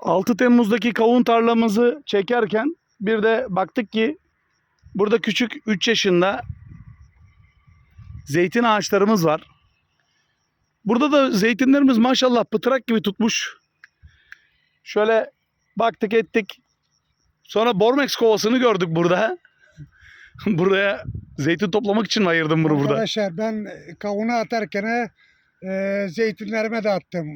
6 Temmuz'daki kavun tarlamızı çekerken bir de baktık ki burada küçük 3 yaşında zeytin ağaçlarımız var. Burada da zeytinlerimiz maşallah pıtrak gibi tutmuş. Şöyle baktık ettik. Sonra Bormex kovasını gördük burada. Buraya zeytin toplamak için ayırdım bunu burada. Arkadaşlar ben kavunu atarken e, zeytinlerime de attım.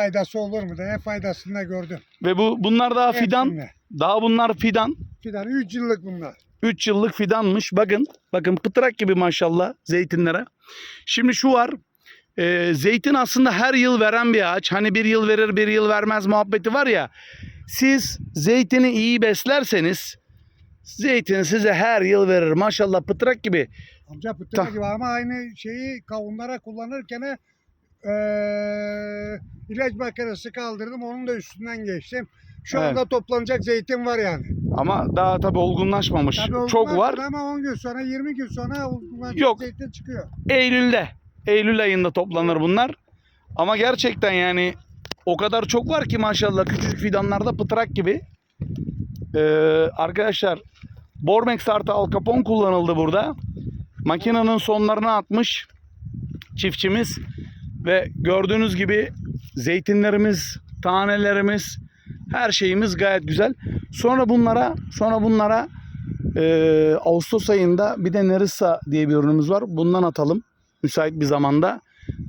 Faydası olur mu diye faydasını da gördüm. Ve bu bunlar daha fidan. Hepsinde. Daha bunlar fidan. Fidan 3 yıllık bunlar. 3 yıllık fidanmış. Bakın. Bakın pıtrak gibi maşallah zeytinlere. Şimdi şu var. e, zeytin aslında her yıl veren bir ağaç. Hani bir yıl verir bir yıl vermez muhabbeti var ya. Siz zeytini iyi beslerseniz zeytin size her yıl verir. Maşallah pıtrak gibi. Amca Ta- pıtır gibi ama aynı şeyi kavunlara kullanırken e, ilaç makinesi kaldırdım. Onun da üstünden geçtim. Şu Evet. anda toplanacak zeytin var yani. Ama daha tabii olgunlaşmamış. Tabii Çok var. Ama 10 gün sonra 20 gün sonra olgunlaşacak Yok. zeytin çıkıyor. Eylül'de. Eylül ayında toplanır bunlar. Ama gerçekten yani o kadar çok var ki maşallah küçücük fidanlarda pıtrak gibi. Ee, arkadaşlar Bormex artı Al Capone kullanıldı burada. Makinenin sonlarına atmış çiftçimiz ve gördüğünüz gibi zeytinlerimiz, tanelerimiz, her şeyimiz gayet güzel. Sonra bunlara, sonra bunlara ee, Ağustos ayında bir de Nerissa diye bir ürünümüz var. Bundan atalım müsait bir zamanda.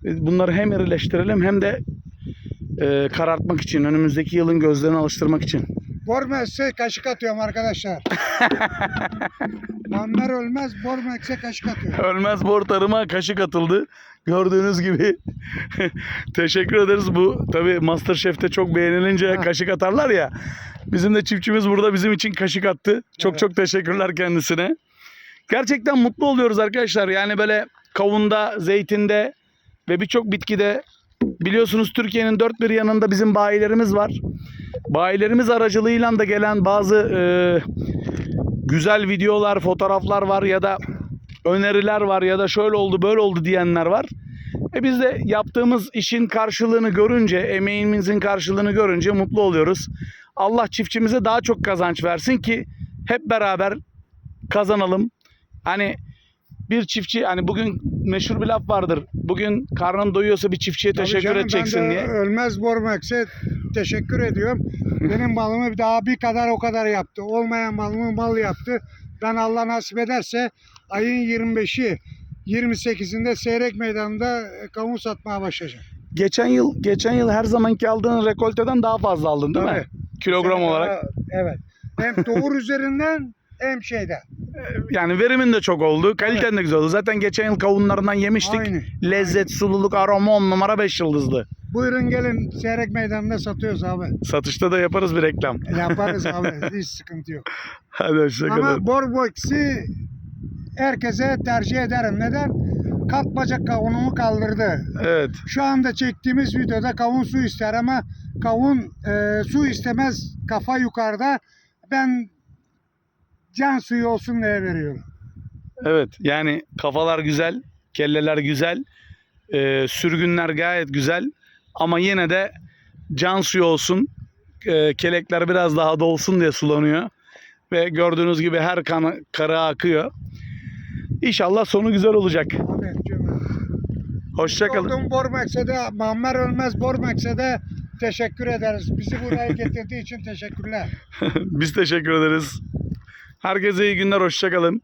Ee, Bunları hem irileştirelim hem de e, karartmak için, önümüzdeki yılın gözlerini alıştırmak için. Bormex'e kaşık atıyorum arkadaşlar. Manlar ölmez Bormex'e kaşık atıyorum. Ölmez bor tarıma kaşık atıldı. Gördüğünüz gibi. Teşekkür ederiz. Bu tabi Masterchef'te çok beğenilince kaşık atarlar ya. Bizim de çiftçimiz burada bizim için kaşık attı. Çok Evet. çok teşekkürler kendisine. Gerçekten mutlu oluyoruz arkadaşlar. Yani böyle kavunda, zeytinde ve birçok bitkide biliyorsunuz Türkiye'nin dört bir yanında bizim bayilerimiz var. Bayilerimiz aracılığıyla da gelen bazı e, güzel videolar, fotoğraflar var ya da öneriler var ya da şöyle oldu böyle oldu diyenler var. E biz de yaptığımız işin karşılığını görünce, emeğimizin karşılığını görünce mutlu oluyoruz. Allah çiftçimize daha çok kazanç versin ki hep beraber kazanalım. Hani bir çiftçi hani bugün meşhur bir laf vardır. Bugün karnın doyuyorsa bir çiftçiye Tabii teşekkür canım, edeceksin ben de diye. Ölmez Bormex'e teşekkür ediyorum. Benim malımı daha bir kadar o kadar yaptı. Olmayan malımı mal yaptı. Ben Allah nasip ederse ayın 25'i 28'inde Seyrek Meydanı'nda e, kavun satmaya başlayacağım. Geçen yıl geçen yıl her zamanki aldığın rekolteden daha fazla aldın değil mi? Tabii. Kilogram Sen- olarak. Evet. Hem doğur üzerinden hem şeyden. Yani verimin de çok oldu. Kaliten de güzel oldu. Zaten geçen yıl kavunlarından yemiştik. Aynı. Lezzet, sululuk, aroma 10 numara 5 yıldızlı. Buyurun gelin Seyrek Meydanı'nda satıyoruz abi. Satışta da yaparız bir reklam. Yaparız abi. Hiç sıkıntı yok. Hadi hoşçakalın. Ama Borbox'i herkese tercih ederim. Neden? Kalkbacak kavunumu kaldırdı. Evet. Şu anda çektiğimiz videoda kavun su ister ama kavun e, su istemez kafa yukarıda. Ben can suyu olsun diye veriyorum. Evet. Yani kafalar güzel. Kelleler güzel. e, sürgünler gayet güzel. Ama yine de can suyu olsun. e, kelekler biraz daha dolsun diye sulanıyor. Ve gördüğünüz gibi her kanı, karı akıyor. İnşallah sonu güzel olacak. Hoşçakalın. Oldum Bormex'e de Muammer Ölmez Bormex'e de teşekkür ederiz. Bizi buraya getirdiği için teşekkürler. Biz teşekkür ederiz. Herkese iyi günler. Hoşçakalın.